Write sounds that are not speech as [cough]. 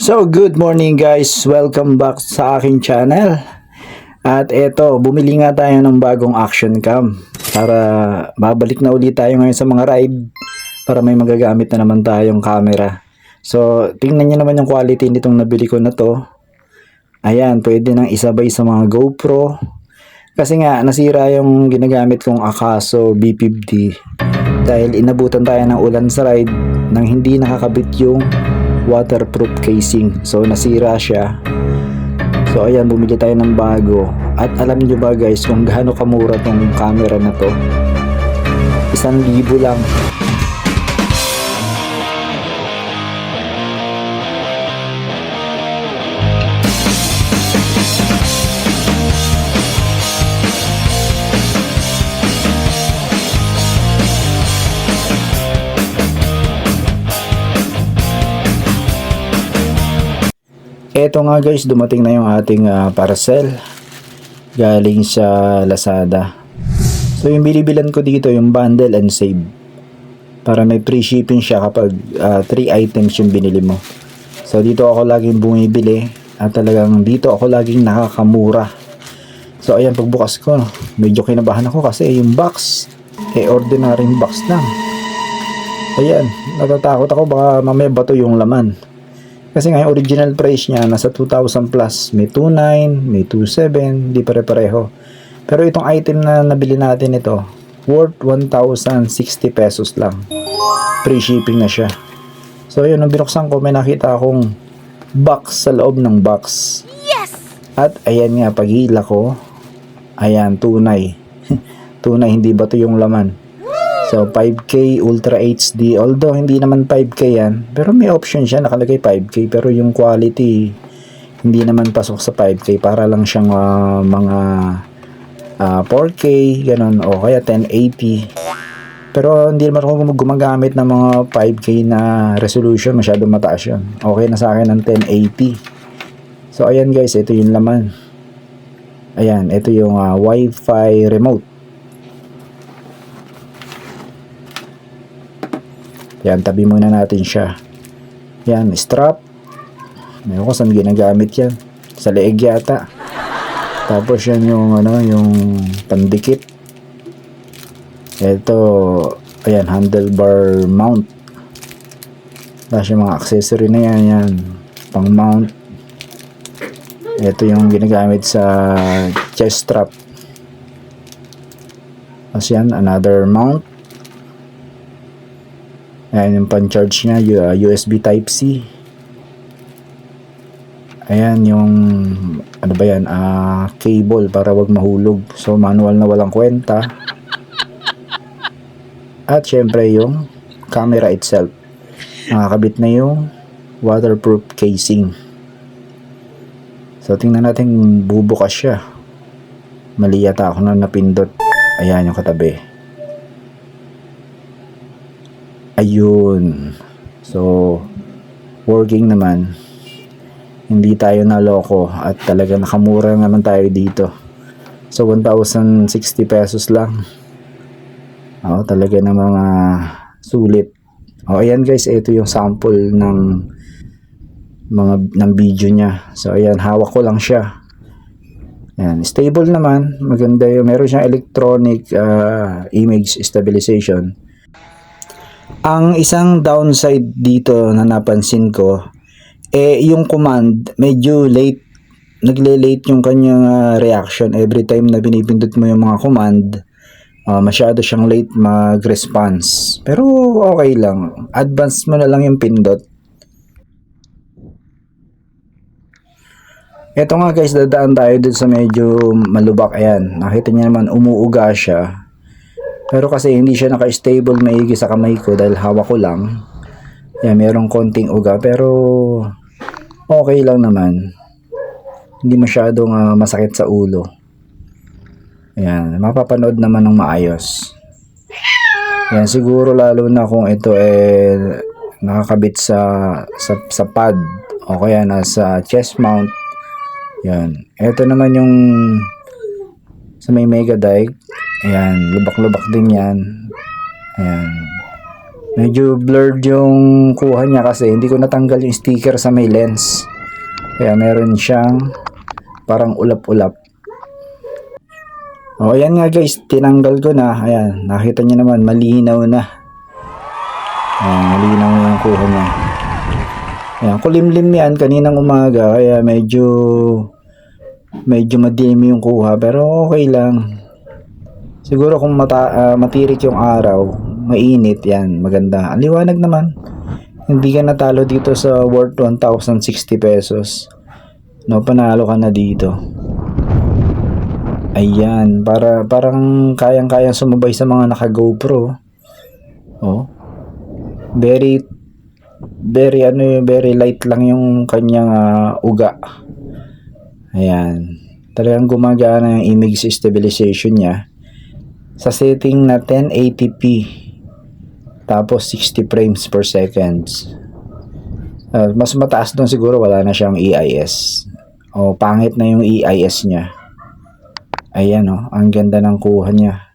So, good morning guys. Welcome back sa aking channel. At eto, bumili nga tayo ng bagong action cam para babalik na ulit tayo ngayon sa mga ride para may magagamit na naman tayong camera. So, tingnan nyo naman yung quality nitong nabili ko na to. Ayan, pwede nang isabay sa mga GoPro. Kasi nga, nasira yung ginagamit kong Akaso B50 dahil inabutan tayo ng ulan sa ride nang hindi nakakabit yung waterproof casing. So, nasira siya. So, ayan, bumili tayo ng bago. At alam nyo ba guys, kung gaano kamura tong camera na to? Isang libo lang. Eto nga guys, dumating na yung ating ah, parcel galing sa Lazada. So yung bilibilan ko dito yung bundle and save para may free shipping siya kapag 3 items yung binili mo. So dito ako laging bumibili at talagang dito ako laging nakakamura. So ayan pagbukas ko, medyo kinabahan ako kasi yung box eh ordinary box lang. Ayan, natatakot ako baka mamaya bato yung laman. Kasi nga yung original price niya nasa 2,000 plus. May 2,900, may 2,700, di pare-pareho. Pero itong item na nabili natin ito, worth 1,060 pesos lang. Free shipping na siya. So yun, nung binuksan ko, may nakita akong box sa loob ng box. Yes! At ayan nga, paghila ko, ayan, tunay. [laughs] tunay, hindi ba to yung laman? So, 5K Ultra HD. Although, hindi naman 5K yan. Pero may option siya. Nakalagay 5K. Pero yung quality, hindi naman pasok sa 5K. Para lang siyang ah, mga ah, 4K, ganun. O kaya 1080. Pero hindi naman ako gumagamit ng mga 5K na resolution. Masyado mataas yun. Okay na sa akin ng 1080. So, ayan guys. Ito yung laman. Ayan. Ito yung ah, Wi-Fi remote. Yan, tabi muna natin siya. Yan, strap. Ngayon ko saan ginagamit yan. Sa leeg yata. Tapos yan yung ano, yung pandikit. Ito, ayan, handlebar mount. Tapos yung mga accessory na yan, yan. Pang mount. Ito yung ginagamit sa chest strap. Tapos yan, another mount. Ayan yung pan-charge niya, U- uh, USB Type-C. Ayan yung, ano ba yan, ah, cable para wag mahulog. So, manual na walang kwenta. At syempre yung camera itself. Nakakabit na yung waterproof casing. So, tingnan natin bubukas siya. Mali yata ako na napindot. Ayan yung katabi. Ayun. So, working naman. Hindi tayo naloko at talaga nakamura naman tayo dito. So, 1,060 pesos lang. Oo, talaga ng mga sulit. O, ayan guys, ito yung sample ng mga ng video niya. So, ayan, hawak ko lang siya. Ayan, stable naman. Maganda yung, meron siyang electronic ah, image stabilization. Ang isang downside dito na napansin ko, eh yung command, medyo late, nagle-late yung kanyang ah, reaction every time na binipindot mo yung mga command. ah, masyado siyang late mag-response. Pero okay lang. Advance mo na lang yung pindot. Ito nga guys, dadaan tayo dun sa medyo malubak. Ayan, nakita niyo naman umuuga siya. Pero kasi hindi siya naka-stable maigi sa kamay ko dahil hawak ko lang. Yan, merong konting uga pero okay lang naman. Hindi masyadong ah, masakit sa ulo. Ayan, mapapanood naman ng maayos. Yan, siguro lalo na kung ito eh nakakabit sa sa, sa pad o kaya nasa chest mount. Yan. Ito naman yung sa may mega dike. Ayan, lubak-lubak din yan. Ayan. Medyo blurred yung kuha niya kasi hindi ko natanggal yung sticker sa may lens. Kaya meron siyang parang ulap-ulap. O ayan nga guys, tinanggal ko na. Ayan, nakita niyo naman, malinaw na. Ayan, malinaw na yung kuha niya. Ayan, kulimlim yan kaninang umaga kaya medyo medyo madilim yung kuha pero okay lang. Siguro kung mata, ah, matirik yung araw, mainit yan, maganda. Ang liwanag naman. Hindi ka natalo dito sa worth 1,060 pesos. No, panalo ka na dito. Ayan, para parang kayang-kayang sumabay sa mga naka GoPro. Oh. Very very ano very light lang yung kanyang ah, uga. Ayan. Talagang gumagana yung image stabilization niya sa setting na 1080p tapos 60 frames per seconds. Ah, mas mataas doon siguro wala na siyang EIS. O pangit na yung EIS niya. Ayan oh, ang ganda ng kuha niya.